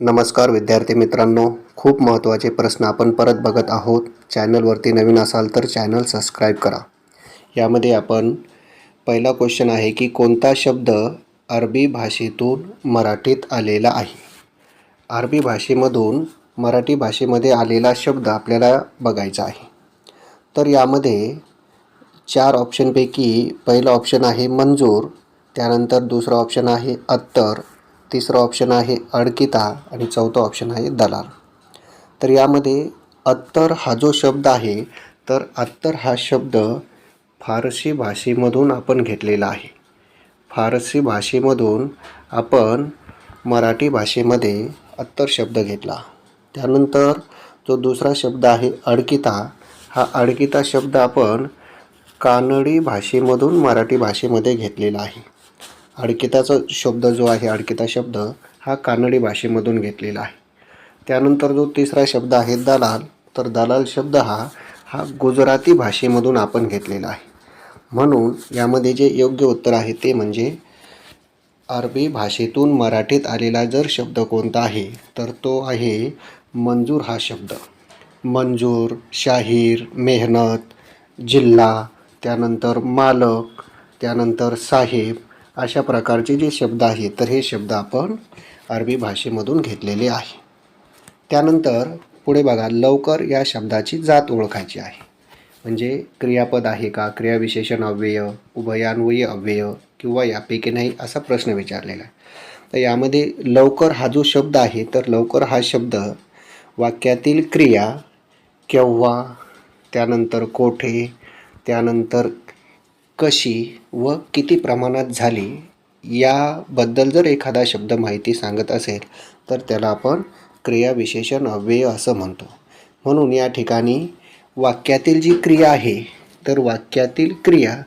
नमस्कार विद्यार्थी मित्रांनो खूप महत्त्वाचे प्रश्न आपण परत बघत आहोत. चॅनलवरती नवीन असाल तर चॅनल सबस्क्राईब करा. यामध्ये आपण पहिला क्वेश्चन आहे की कोणता शब्द अरबी भाषेतून मराठीत आलेला आहे? अरबी भाषेमधून मराठी भाषेमध्ये आलेला शब्द आपल्याला बघायचा आहे. तर यामध्ये चार ऑप्शनपैकी पहिलं ऑप्शन आहे मंजूर त्यानंतर दुसरं ऑप्शन आहे अत्तर तिसरं ऑप्शन आहे अडकिता आणि चौथं ऑप्शन आहे दलाल. तर यामध्ये अत्तर हा जो शब्द आहे तर अत्तर हा शब्द फारसी भाषेमधून आपण घेतलेला आहे. फारसी भाषेमधून आपण मराठी भाषेमध्ये अत्तर शब्द घेतला. त्यानंतर जो दुसरा शब्द आहे अडकिता हा अडकिता शब्द आपण कानडी भाषेमधून मराठी भाषेमध्ये घेतलेला आहे. अडकिताचा शब्द जो आहे अडकिता शब्द हा कानडी भाषेमधून घेतलेला आहे. त्यानंतर जो तिसरा शब्द आहे दलाल तर दलाल शब्द हा हा गुजराती भाषेमधून आपण घेतलेला आहे. म्हणून यामध्ये जे योग्य उत्तर आहे ते म्हणजे अरबी भाषेतून मराठीत आलेला जर शब्द कोणता आहे तर तो आहे मंजूर हा शब्द. मंजूर शाहीर मेहनत जिल्हा त्यानंतर मालक त्यानंतर साहेब अशा प्रकारचे जे शब्द आहेत तर हे शब्द आपण अरबी भाषेमधून घेतलेले आहे. त्यानंतर पुढे बघा लवकर या शब्दाची जात ओळखायची आहे. म्हणजे क्रियापद आहे का क्रियाविशेषण अव्यय उभयान्वयी अव्यय किंवा यापैकी नाही असा प्रश्न विचारलेला आहे. तर यामध्ये लवकर हा जो शब्द आहे तर लवकर हा शब्द वाक्यातील क्रिया केव्हा त्यानंतर कोठे त्यानंतर कशी व किती प्रमाणात झाली याबद्दल जर एखादा शब्द माहिती सांगत असेल तर त्याला आपण क्रियाविशेषण अव्यय असं म्हणतो. म्हणून या ठिकाणी वाक्यातील जी क्रिया आहे तर वाक्यातील क्रिया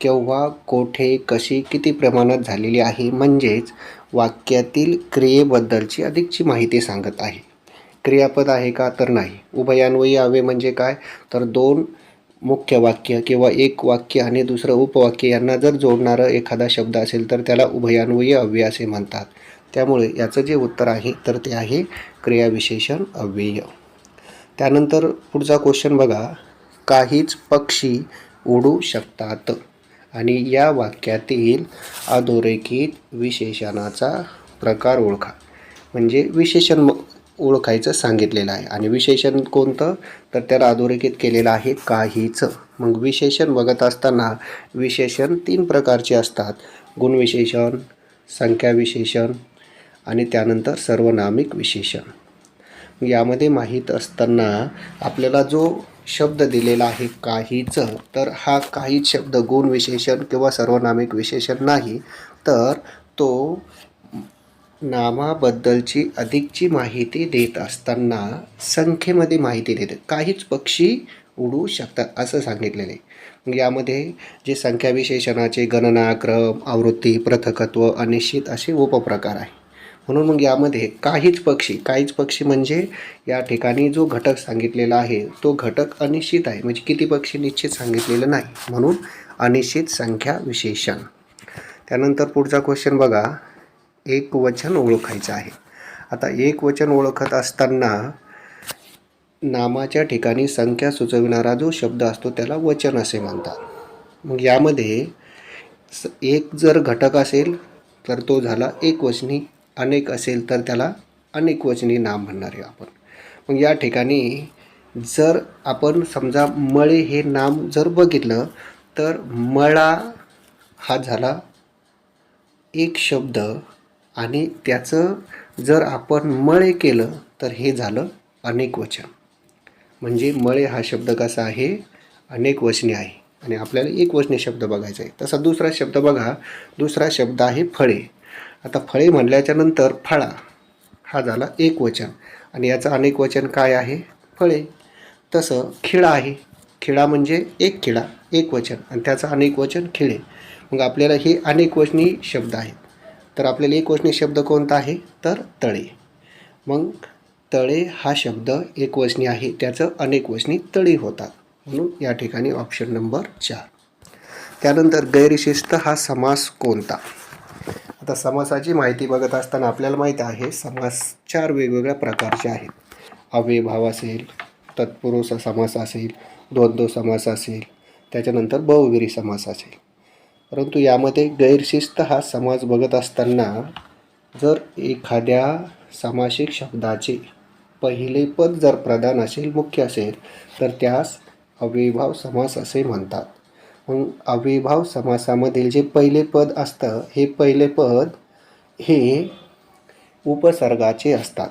केव्हा कोठे कशी किती प्रमाणात झालेली आहे म्हणजेच वाक्यातील क्रियेबद्दलची अधिकची माहिती सांगत आहे. क्रियापद आहे का? तर नाही. उभयान्वयी हवे म्हणजे काय? तर दोन मुख्य वाक्य किंवा एक वाक्य आणि दुसरं उपवाक्य यांना जर जोडणारं एखादा शब्द असेल तर त्याला उभयान्वयी अव्यय असे म्हणतात. त्यामुळे याचं जे उत्तर आहे तर ते आहे क्रियाविशेषण अव्यय. त्यानंतर पुढचा क्वेश्चन बघा. काहीच पक्षी उडू शकतात. आणि या वाक्यातील अधोरेखित विशेषणाचा प्रकार ओळखा. म्हणजे विशेषण ओळखायचं सांगितलेलं आहे. आणि विशेषण कोणतं? तर त्याला अधोरेखित केलेलं आहे काहीच. मग विशेषण बघत असताना विशेषण तीन प्रकारचे असतात. गुणविशेषण संख्या विशेषण आणि त्यानंतर सर्वनामिक विशेषण. यामध्ये माहीत असताना आपल्याला जो शब्द दिलेला आहे काहीच तर हा काहीच शब्द गुणविशेषण किंवा सर्वनामिक विशेषण नाही तर तो नामाबद्दलची अधिकची माहिती देत असताना संख्येमध्ये माहिती देते काहीच पक्षी उडू शकतात असं सांगितलेलं आहे. मग यामध्ये जे संख्या विशेषणाचे गणना क्रम आवृत्ती प्रथकत्व अनिश्चित असे उपप्रकार आहे म्हणून मग यामध्ये काहीच पक्षी काहीच पक्षी म्हणजे या ठिकाणी जो घटक सांगितलेला आहे तो घटक अनिश्चित आहे. म्हणजे किती पक्षी निश्चित सांगितलेलं नाही. म्हणून अनिश्चित संख्या विशेषण त्यानंतर पुढचा क्वेश्चन बघा. एक वचन ओळखायचं आहे. आता एक वचन ओळखत असताना नामाच्या ठिकाणी संख्या सुचविणारा जो शब्द असतो त्याला वचन असे म्हणतात. मग यामध्ये एक जर घटक असेल तर तो झाला एक वचनी अनेक असेल तर त्याला अनेक वचनी नाम म्हणणार आहे आपण. मग या ठिकाणी जर आपण समजा मळे हे नाम जर बघितलं तर मळा हा झाला एक शब्द आणि त्याचं जर आपण मळे केलं तर हे झालं अनेक वचन. म्हणजे मळे हा शब्द कसा आहे? अनेक वचने आहे. आणि आपल्याला एक वचने शब्द बघायचा आहे. तसा दुसरा शब्द बघा. दुसरा शब्द आहे फळे. आता फळे म्हणल्याच्या नंतर फळा हा झाला एक वचन. आणि याचं अनेक वचन काय आहे? फळे. तसं खिळा आहे. खिळा म्हणजे एक खिळा एक वचन. आणि त्याचं अनेक वचन खिळे. मग आपल्याला हे अनेक वचनी शब्द आहेत. तर आपल्याला एक वचनी शब्द कोणता आहे? तर तळे. मग तळे हा शब्द एक वचनी आहे त्याचं अनेक वचनी तळी होतात. म्हणून या ठिकाणी ऑप्शन नंबर चार. त्यानंतर गैरशिस्त हा समास कोणता? आता समासाची माहिती बघत असताना आपल्याला माहीत आहे समास चार वेगवेगळ्या प्रकारचे आहेत. अव्ययभाव असेल तत्पुरुष समास असेल द्वंद्व समास असेल त्याच्यानंतर बहुविरी समास असेल. परंतु यामध्ये गैरशिस्त हा समाज बघत असताना जर एखाद्या सामासिक शब्दाचे पहिले पद जर प्रधान असेल मुख्य असेल तर त्यास अव्ययभाव समास असे म्हणतात. मग अव्ययभाव समासामधील जे पहिले पद असतं हे पहिले पद हे उपसर्गाचे असतात.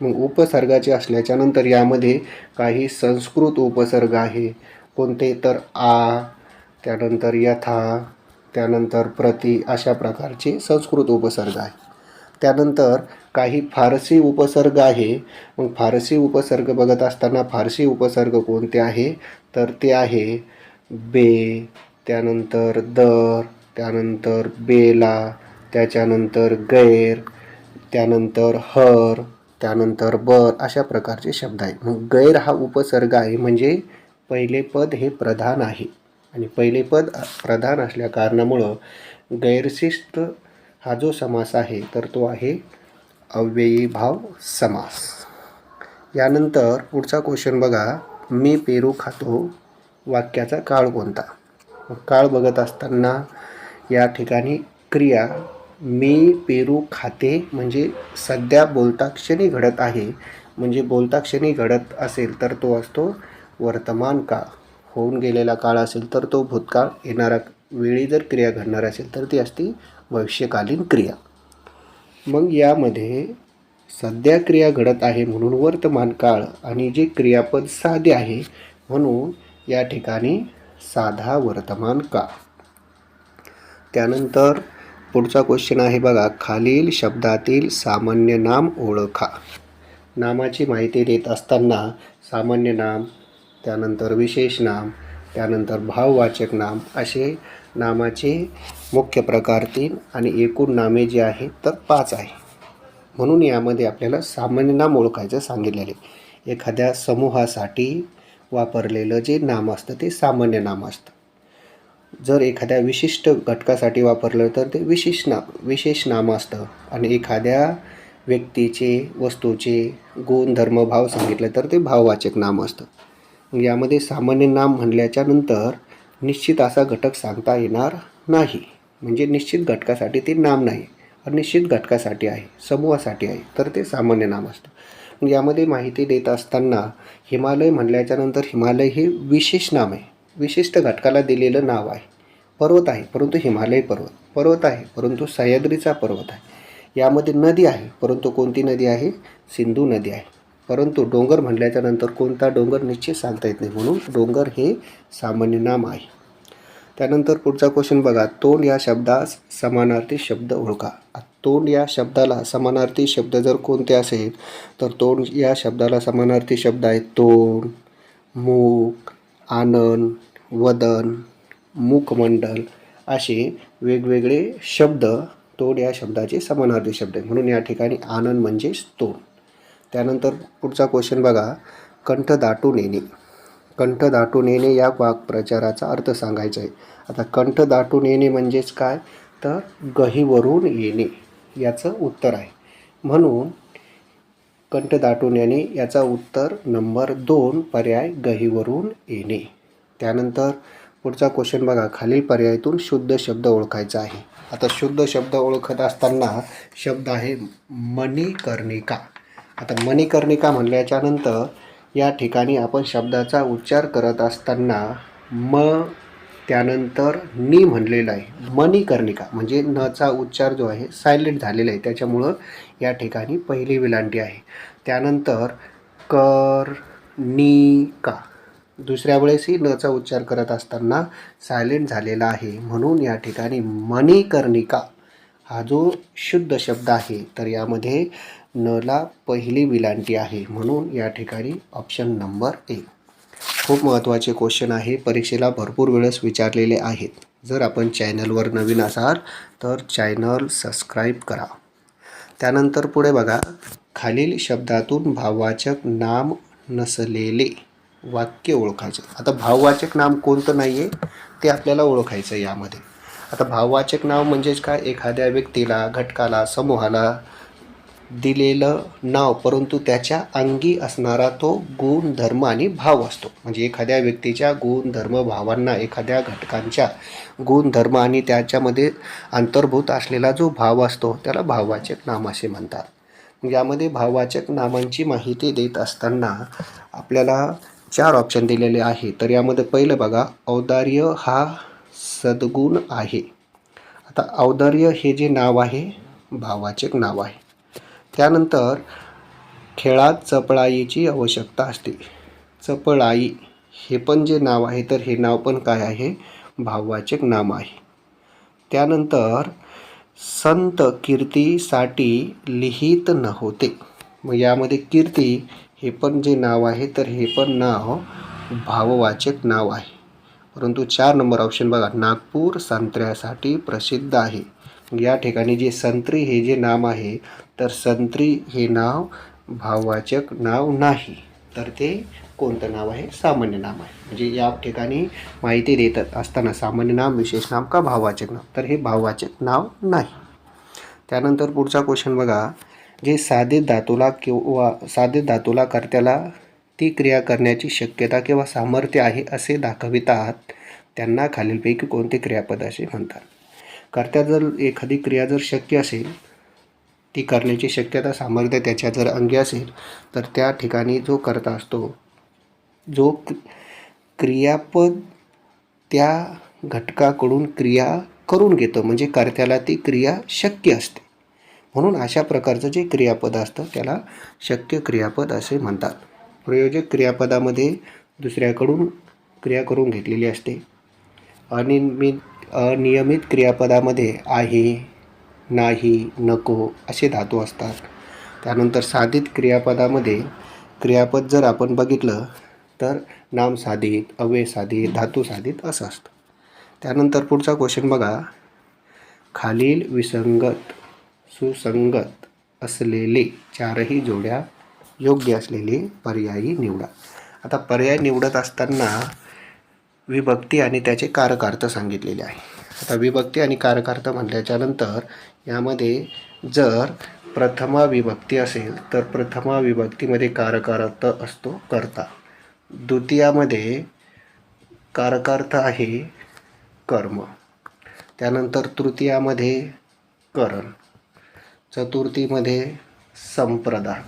मग उपसर्गाचे असल्याच्यानंतर यामध्ये काही संस्कृत उपसर्ग आहे. कोणते तर आ त्यानंतर यथा त्यानंतर प्रति अशा प्रकारचे संस्कृत उपसर्ग आहे. त्यानंतर काही फारसी उपसर्ग आहे. मग फारसी उपसर्ग बघत असताना फारसी उपसर्ग कोणते आहे? तर ते आहे बे त्यानंतर दर त्यानंतर बेला त्याच्यानंतर गैर त्यानंतर हर त्यानंतर बर अशा प्रकारचे शब्द आहेत. मग गैर हा उपसर्ग आहे म्हणजे पहिले पद हे प्रधान आहे. आणि पहिले पद प्रधान असल्या कारणामुळं गैरशिस्त हा जो समास आहे तर तो आहे अव्ययी भाव समास. यानंतर पुढचा क्वेश्चन बघा मी पेरू खातो वाक्याचा काळ कोणता? काळ बघत असताना या ठिकाणी क्रिया मी पेरू खाते म्हणजे सध्या बोलता क्षणी घडत आहे म्हणजे बोलता क्षणी घडत असेल तर तो असतो वर्तमान काळ. होऊन गेलेला काळ असेल तर तो भूतकाळ येणारा वेळी जर क्रिया घडणार असेल तर ती असते भविष्यकालीन क्रिया. मग यामध्ये सध्या क्रिया घडत आहे म्हणून वर्तमान काळ आणि जे क्रियापद साधे आहे म्हणून या ठिकाणी साधा वर्तमान काळ. त्यानंतर पुढचा क्वेश्चन आहे बघा खालील शब्दातील सामान्य नाम ओळखा. नामाची माहिती देत असताना सामान्य नाम त्यानंतर विशेष नाम त्यानंतर भाववाचक नाम असे नामाचे मुख्य प्रकार तीन आणि एकूण नामे जी आहेत तर पाच आहे. म्हणून यामध्ये आपल्याला सामान्य नाम ओळखायचं सांगितलेले एखाद्या समूहासाठी वापरलेलं जे नाम असतं ते सामान्य नाम असतं. जर एखाद्या विशिष्ट घटकासाठी वापरलं तर ते विशिष्ट नाम विशेष नाम असतं. आणि एखाद्या व्यक्तीचे वस्तूचे गुण धर्म भाव सांगितलं तर ते भाववाचक नाम असतं. यामध्ये सामान्य नाम म्हणल्याच्या नंतर निश्चित असा घटक सांगता येणार नाही. म्हणजे निश्चित घटकासाठी ते नाम नाही अनिश्चित घटकासाठी आहे समूहासाठी आहे तर ते सामान्य नाम असतं. यामध्ये माहिती देत असताना हिमालय म्हणल्याच्या नंतर हिमालय हे विशेष नाम आहे. विशिष्ट घटकाला दिलेलं नाव आहे. पर्वत आहे परंतु हिमालय पर्वत. पर्वत आहे परंतु सह्याद्रीचा पर्वत आहे. यामध्ये नदी आहे परंतु कोणती नदी आहे? सिंधू नदी आहे. परंतु डोंगर म्हटल्याच्या नंतर कोणता डोंगर निश्चित सांगता येत नाही म्हणून डोंगर हे सामान्य नाम आहे. त्यानंतर पुढचा क्वेश्चन बघा. तोंड या शब्दास समानार्थी शब्द ओळखा. तोंड या शब्दाला समानार्थी शब्द जर कोणते असेल तर तोंड या शब्दाला समानार्थी शब्द आहेत. तोंड मूक आनंद वदन मुखमंडल असे वेगवेगळे शब्द तोंड या शब्दाचे समानार्थी शब्द आहे म्हणून या ठिकाणी आनंद म्हणजेच तोंड. त्यानंतर पुढचा क्वेश्चन बघा. कंठ दाटून येणे कंठ दाटून येणे या वाक्प्रचाराचा अर्थ सांगायचा आहे. आता कंठ दाटून येणे म्हणजेच काय? तर गहीवरून येणे. याचं उत्तर आहे. म्हणून कंठ दाटून येणे याचा उत्तर नंबर दोन पर्याय गहीवरून येणे. त्यानंतर पुढचा क्वेश्चन बघा. खालील पर्यायातून शुद्ध शब्द ओळखायचा आहे. आता शुद्ध शब्द ओळखत असताना शब्द आहे मणिकर्णिका. आता मणिकर्णिका म्हणल्याच्यानंतर या ठिकाणी आपण शब्दाचा उच्चार करत असताना म त्यानंतर नी म्हणलेलं आहे. मणिकर्णिका म्हणजे नचा उच्चार जो आहे सायलेंट झालेला आहे. त्याच्यामुळं या ठिकाणी पहिली विलांटी आहे. त्यानंतर कर नी का. दुसऱ्या वेळेसही नचा उच्चार करत असताना सायलेंट झालेला आहे. म्हणून या ठिकाणी मणिकर्णिका हा जो शुद्ध शब्द आहे तर यामध्ये नला पहिली विलांटी आहे म्हणून या ठिकाणी ऑप्शन नंबर एक. खूप महत्त्वाचे क्वेश्चन आहे. परीक्षेला भरपूर वेळेस विचारलेले आहेत. जर आपण चॅनलवर नवीन असाल तर चॅनल सबस्क्राईब करा. त्यानंतर पुढे बघा. खालील शब्दातून भाववाचक नाम नसलेले वाक्य ओळखायचे. आता भाववाचक नाम कोणतं नाही आहे ते आपल्याला ओळखायचं यामध्ये. आता भाववाचक नाव म्हणजेच काय? एखाद्या व्यक्तीला घटकाला समूहाला दिलेलं नाव परंतु त्याच्या अंगी असणारा तो गुण धर्म आणि भाव असतो. म्हणजे एखाद्या व्यक्तीच्या गुण धर्म भावांना एखाद्या घटकांच्या गुण धर्म आणि त्याच्यामध्ये अंतर्भूत असलेला जो भाव असतो त्याला भाववाचक नाम असे म्हणतात. म्हणजे यामध्ये भाववाचक नामांची माहिती देत असताना आपल्याला चार ऑप्शन दिलेले आहे तर यामध्ये पहिलं बघा औदार्य हा सद्गुण आहे. आता औदार्य हे जे नाव आहे भाववाचक नाव आहे. त्यानंतर खेळात चपळाईची आवश्यकता असते. चपळाई हे पण जे नाव आहे तर हे नाव पण काय आहे? भाववाचक नाम आहे. त्यानंतर संत कीर्तीसाठी लिहित नव्हते. मग यामध्ये कीर्ती हे पण जे नाव आहे तर हे पण नाव भाववाचक नाव आहे. परंतु चार नंबर ऑप्शन बघा. नागपूर संत्र्यासाठी प्रसिद्ध आहे. या ठिकाणी जे संत्री हे जे नाम आहे तर संत्री हे नाव भाववाचक नाव नाही. तर ते कोणतं नाव आहे? सामान्य नाम आहे. म्हणजे या ठिकाणी माहिती देत असताना सामान्य नाम विशेष नाम का भाववाचक नाव तर हे भाववाचक नाव नाही. त्यानंतर पुढचा क्वेश्चन बघा. जे साधे धातूला किंवा साधे धातूला कर्त्याला ती क्रिया करण्याची शक्यता किंवा सामर्थ्य आहे असे दाखवितात त्यांना खालीलपैकी कोणते क्रियापद असे म्हणतात? कर्त्या जर एखादी क्रिया जर शक्य असेल ती करण्याची शक्यता सामर्थ्य त्याच्या जर अंगी असेल तर त्या ठिकाणी जो कर्ता असतो जो क्रियापद त्या घटकाकडून क्रिया करून घेतो म्हणजे कर्त्याला ती क्रिया शक्य असते. म्हणून अशा प्रकारचं जे क्रियापद असतं त्याला शक्य क्रियापद असे म्हणतात. प्रयोजक क्रियापदामध्ये दुसऱ्याकडून क्रिया करून घेतलेली असते. अनियमित अनियमित क्रियापदामध्ये आहे नाही नको असे धातू असतात. त्यानंतर साधित क्रियापदामध्ये क्रियापद जर आपण बघितलं तर नाम साधित अव्यय साधित धातू साधित असं असतं. त्यानंतर पुढचा क्वेश्चन बघा. खालील विसंगत सुसंगत असलेले चारही जोड्या योग्य असलेले पर्यायी निवडा. आता पर्याय निवडत असताना विभक्ती आणि त्याचे कारकार्थ सांगितलेले आहे. आता विभक्ती आणि कारकार्थ म्हटल्याच्यानंतर यामध्ये जर प्रथमा विभक्ती असेल तर प्रथमा विभक्तीमध्ये कारकार्थ असतो करता. द्वितीयामध्ये कारकार्थ आहे कर्म. त्यानंतर तृतीयामध्ये करण. चतुर्थीमध्ये संप्रदान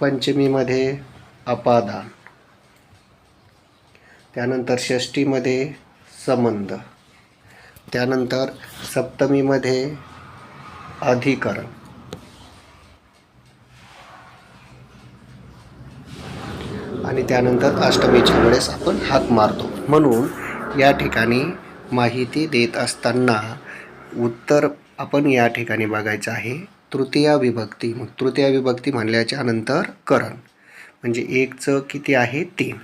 पंचमीमध्ये अपादान. त्यानंतर षष्टीमध्ये संबंध. त्यानंतर सप्तमीमध्ये अधिकरण. आणि त्यानंतर अष्टमीच्या वेळेस आपण हात मारतो. म्हणून या ठिकाणी माहिती देत असताना उत्तर आपण या ठिकाणी बघायचं आहे. तृतीया विभक्ती. मग तृतीया विभक्ती म्हणल्याच्या नंतर करण. म्हणजे एकचं किती आहे? तीन.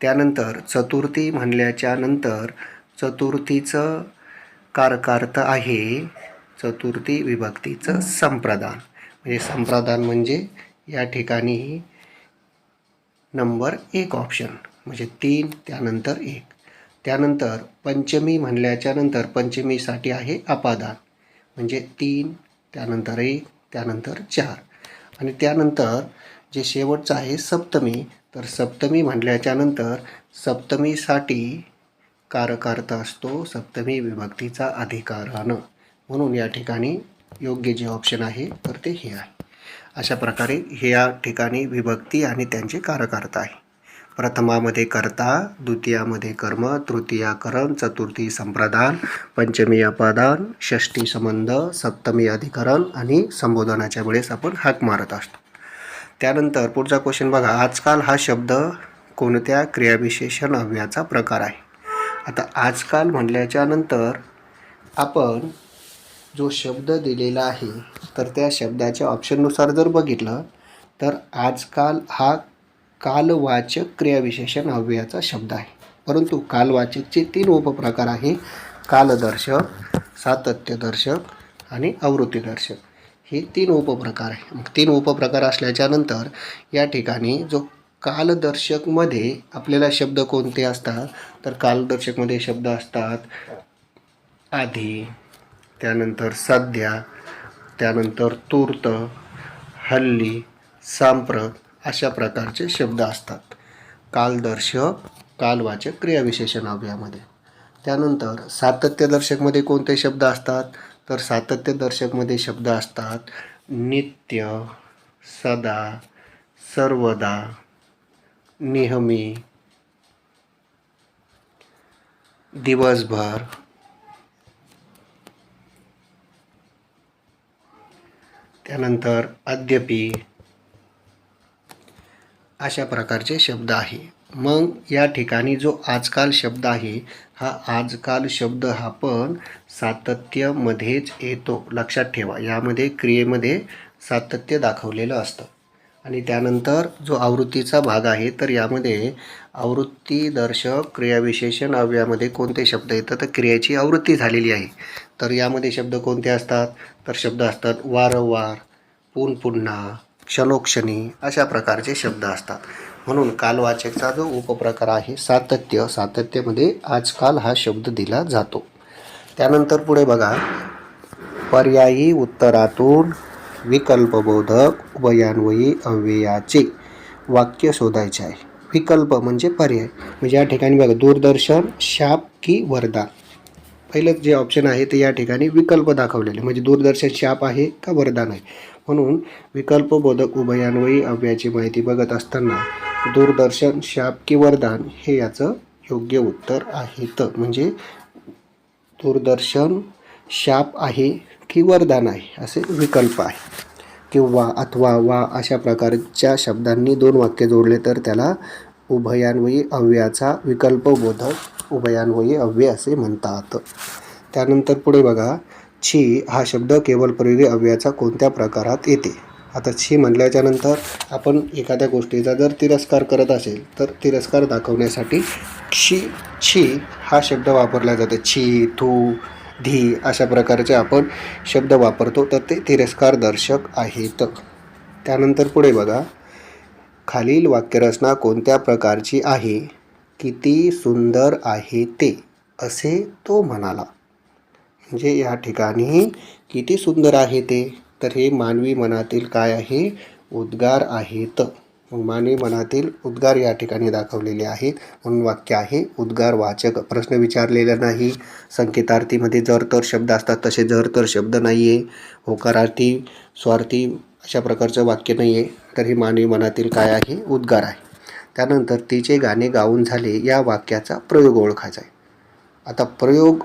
त्यानंतर चतुर्थी म्हणल्याच्या नंतर चतुर्थीचं कारकार्थ आहे चतुर्थी विभक्तीचं संप्रदान. म्हणजे संप्रदान म्हणजे या ठिकाणी नंबर एक ऑप्शन म्हणजे तीन त्यानंतर एक. त्यानंतर पंचमी म्हणल्याच्या नंतर पंचमीसाठी आहे अपादान. म्हणजे तीन त्यानंतर एक त्यानंतर चार. आणि त्यानंतर जे शेवटचं आहे सप्तमी तर सप्तमी म्हटल्याच्यानंतर सप्तमीसाठी कारकार्थ असतो सप्तमी विभक्तीचा अधिकारानं. म्हणून या ठिकाणी योग्य जे ऑप्शन आहे तर ते हे आहे. अशा प्रकारे हे या ठिकाणी विभक्ती आणि त्यांचे कारकार्थ आहे. प्रथमामध्ये कर्ता द्वितीयामध्ये कर्म तृतीयाकरण चतुर्थी संप्रदान पंचमी अपादान षष्टी संबंध सप्तमी अधिकरण आणि संबोधनाच्या वेळेस आपण हाक मारत असतो. त्यानंतर पुढचा क्वेश्चन बघा. आजकाल हा शब्द कोणत्या क्रियाविशेषण अव्ययाचा प्रकार आहे? आता आजकाल म्हणल्याच्या नंतर आपण जो शब्द दिलेला आहे तर त्या शब्दाच्या ऑप्शननुसार जर बघितलं तर आजकाल हा कालवाचक क्रियाविशेषण अव्ययाचा शब्द आहे. परंतु कालवाचकचे तीन उपप्रकार आहे. कालदर्शक सातत्यदर्शक आणि आवृत्तीदर्शक. हे तीन उपप्रकार आहे. मग तीन उपप्रकार असल्याच्यानंतर या ठिकाणी जो कालदर्शकमध्ये आपल्याला शब्द कोणते असतात तर कालदर्शकमध्ये शब्द असतात आधी त्यानंतर सध्या त्यानंतर तूर्त हल्ली सांप्रत अशा प्रकारचे शब्द असतात. कालदर्शक कालवाचक क्रियाविशेषण अव्ययामध्ये त्यानंतर सातत्यदर्शकमध्ये कोणते शब्द असतात? तर सातत्यदर्शकमध्ये शब्द असतात नित्य सदा सर्वदा नेहमी दिवसभर त्यानंतर अद्यपी अशा प्रकारचे शब्द आहे. मग या ठिकाणी जो आजकाल शब्द आहे हा आजकाल शब्द हा पण सातत्यामध्येच येतो. लक्षात ठेवा यामध्ये क्रियेमध्ये सातत्य दाखवलेलं असतं. आणि त्यानंतर जो आवृत्तीचा भाग आहे तर यामध्ये आवृत्तीदर्शक क्रियाविशेषण अव्यामध्ये कोणते शब्द येतात तर क्रियेची आवृत्ती झालेली आहे. तर यामध्ये शब्द कोणते असतात? तर शब्द असतात वारंवार पुन पुन्हा क्षणोक्षणी अशा प्रकारचे शब्द असतात. म्हणून कालवाचकचा जो उपप्रकार आहे सातत्य सातत्यामध्ये आजकाल हा शब्द दिला जातो. त्यानंतर पुढे बघा. पर्यायी उत्तरातून विकल्पबोधक उभयान्वयी अव्ययाचे वाक्य शोधायचे आहे. विकल्प म्हणजे पर्याय. म्हणजे या ठिकाणी बघा दूरदर्शन शाप की वरदान पहिलं जे ऑप्शन आहे ते या ठिकाणी विकल्प दाखवलेले. म्हणजे दूरदर्शन शाप आहे का वरदान आहे म्हणून विकल्पबोधक उभयान्वयी अव्ययाची माहिती बघत असताना दूरदर्शन शाप की वरदान हे याचं योग्य उत्तर आहे तर म्हणजे दूरदर्शन शाप आहे की वरदान आहे असे विकल्प आहे. किंवा अथवा वा अशा प्रकारच्या शब्दांनी दोन वाक्य जोडले तर त्याला उभयान्वयी अव्ययाचा विकल्पबोधक उभयान्वयी अव्यय असे म्हणतात. त्यानंतर पुढे बघा. छी हा शब्द केवळ प्रयोगी अव्ययाचा कोणत्या प्रकारात येते? आता छी म्हटल्याच्या नंतर आपण एखाद्या गोष्टीचा जर तिरस्कार करत असेल तर तिरस्कार दाखवण्यासाठी क्षी छी हा शब्द वापरला जातो. छी थू धी अशा प्रकारचे आपण शब्द वापरतो. तर ते तिरस्कार दर्शक आहेत. त्यानंतर पुढे बघा. खालील वाक्यरचना कोणत्या प्रकारची आहे? किती सुंदर आहे ते असे तो म्हणाला. म्हणजे या ठिकाणी किती सुंदर आहे ते. तर हे मानवी मनातील काय आहे? उद्गार आहेत. मानवी मनातील उद्गार या ठिकाणी दाखवलेले आहेत. म्हणून वाक्य आहे उद्गार वाचक. प्रश्न विचारलेला नाही. संकेतार्थीमध्ये जर तर शब्द असतात तसे जर तर शब्द नाही आहे होकारार्थी स्वार्थी अशा प्रकारचं वाक्य नाही आहे तर हे मानवी मनातील काय आहे? उद्गार आहे. त्यानंतर तिचे गाणे गाऊन झाले या वाक्याचा प्रयोग ओळखायचा आहे. आता प्रयोग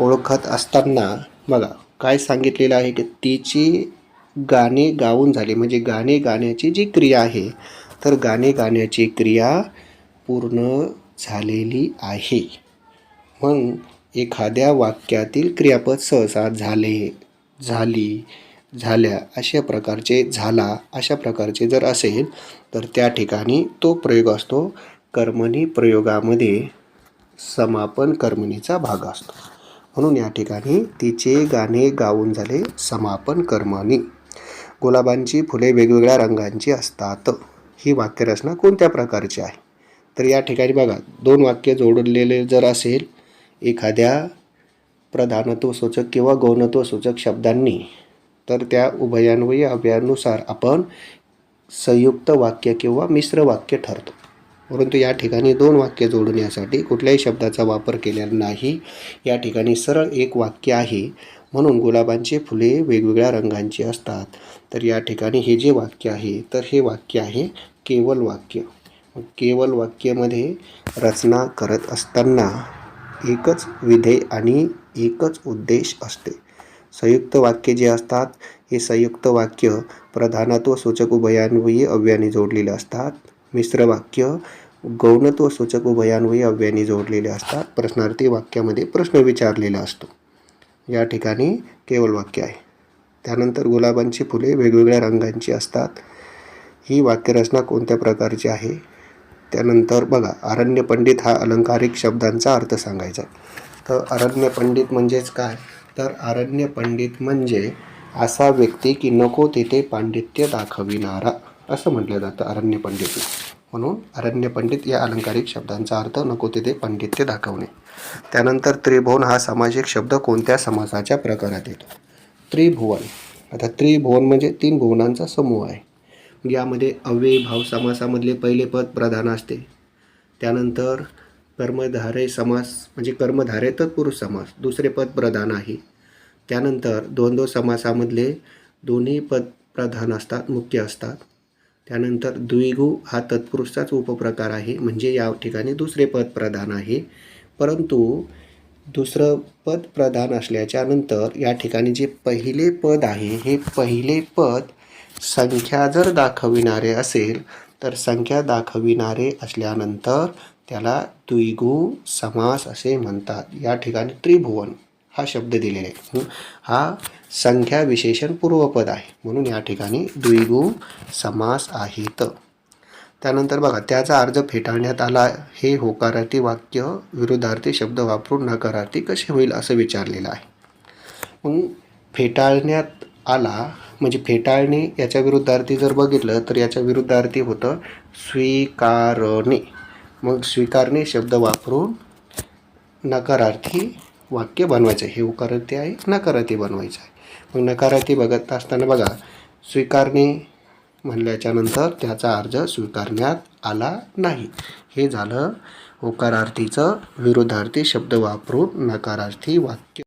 ओळखत असताना बघा काय सांगितलेलं आहे की तिची गाणे गाऊन झाले. म्हणजे गाणे गाण्याची जी क्रिया आहे तर गाणे गाण्याची क्रिया पूर्ण झालेली आहे. मग एखाद्या वाक्यातील क्रियापद सहसा झाले झाली झाल्या अशा प्रकारचे झाला अशा प्रकारचे जर असेल तर त्या ठिकाणी तो प्रयोग असतो. कर्मणी प्रयोगामध्ये समापन कर्मणीचा भाग असतो. म्हणून या ठिकाणी तिचे गाणे गाऊन झाले समापन कर्मणी गुलाबांची फुले वेगवेगळ्या रंगांची असतात. ही वाक्यरचना कोणत्या प्रकारची आहे? तर या ठिकाणी बघा दोन वाक्य जोडलेले जर असेल एखाद्या प्रधानत्वसूचक किंवा गौणत्वसूचक शब्दांनी तर त्या उभयान्वयी अभयानुसार आपण संयुक्त वाक्य किंवा मिश्र वाक्य ठरतो. परंतु या ठिकाणी दोन वाक्य जोडण्यासाठी कुठल्याही शब्दाचा वापर केलेला नाही. या ठिकाणी सरळ एक वाक्य आहे. म्हणून गुलाबांची फुले वेगवेगळ्या रंगांची असतात. तर या ठिकाणी हे जे वाक्य आहे तर हे वाक्य आहे केवल वाक्य. केवल वाक्यामध्ये रचना करत असताना एकच विधेय आणि एकच उद्देश असते. संयुक्त वाक्य जे असतात हे संयुक्त वाक्य प्रधानत्व सूचक उभयान्वयी अव्याने जोडलेले असतात. मिश्र वाक्य गौणत्व सूचक उभयान्वयी अव्यानी जोडलेले असतात. प्रश्नार्थी वाक्यामध्ये प्रश्न विचारलेला असतो. या ठिकाणी केवळ वाक्य आहे. त्यानंतर गुलाबांची फुले वेगवेगळ्या रंगांची असतात. ही वाक्यरचना कोणत्या प्रकारची आहे? त्यानंतर बघा अरण्य पंडित हा अलंकारिक शब्दांचा अर्थ सांगायचा. तर अरण्य पंडित म्हणजेच काय? तर अरण्य पंडित म्हणजे असा व्यक्ती की नको तिथे पांडित्य दाखविणारा. असं म्हटलं जातं अरण्य पंडितला. म्हणून अरण्य पंडित या अलंकारिक शब्दांचा अर्थ नको तिथे पंडित्य दाखवणे. त्यानंतर त्रिभुवन हा सामाजिक शब्द कोणत्या समासाच्या प्रकारात येतो? त्रिभुवन. आता त्रिभुवन म्हणजे तीन भुवनांचा समूह आहे. यामध्ये अव्ययी भाव समासामधले पहिले पद प्रधान असते. त्यानंतर कर्मधारे समास म्हणजे कर्मधारे तत्पुरुष समास दुसरे पद प्रधान आहे. त्यानंतर द्वंद्व समासामधले दोन्ही पद प्रधान असतात मुख्य असतात. त्यानंतर द्विगु हा तत्पुरुषचाच उपप्रकार आहे म्हणजे या ठिकाणी दुसरे पद प्रधान आहे. परंतु दुसरं पद प्रधान असल्याच्या नंतर या ठिकाणी जे पहिले पद आहे हे पहिले पद संख्या जर दाखविणारे असेल तर संख्या दाखविणारे असल्यानंतर त्याला द्विगु समास असे म्हणतात. या ठिकाणी त्रिभुवन. हा शब्द दिलेला आहे. हा? संख्या विशेषण पूर्वपद आहे. म्हणून या ठिकाणी द्विगु समास आहेत. त्यानंतर बघा त्याचा अर्ज फेटाळण्यात आला हे होकारार्थी वाक्य विरुद्धार्थी शब्द वापरून नकारार्थी कसे होईल असं विचारलेलं आहे. मग फेटाळण्यात आला म्हणजे फेटाळणे याच्या विरुद्धार्थी जर बघितलं तर याच्या विरुद्धार्थी होतं स्वीकारणे. मग स्वीकारणे शब्द वापरून नकारार्थी वाक्य बनवायचं आहे. हे उकारार्थी आहे नकारार्थी बनवायचं आहे. मग नकारार्थी बघत असताना बघा स्वीकारणे म्हणल्याच्यानंतर त्याचा अर्ज स्वीकारण्यात आला नाही. हे झालं होकारार्थीचं विरुद्धार्थी शब्द वापरून नकारार्थी वाक्य.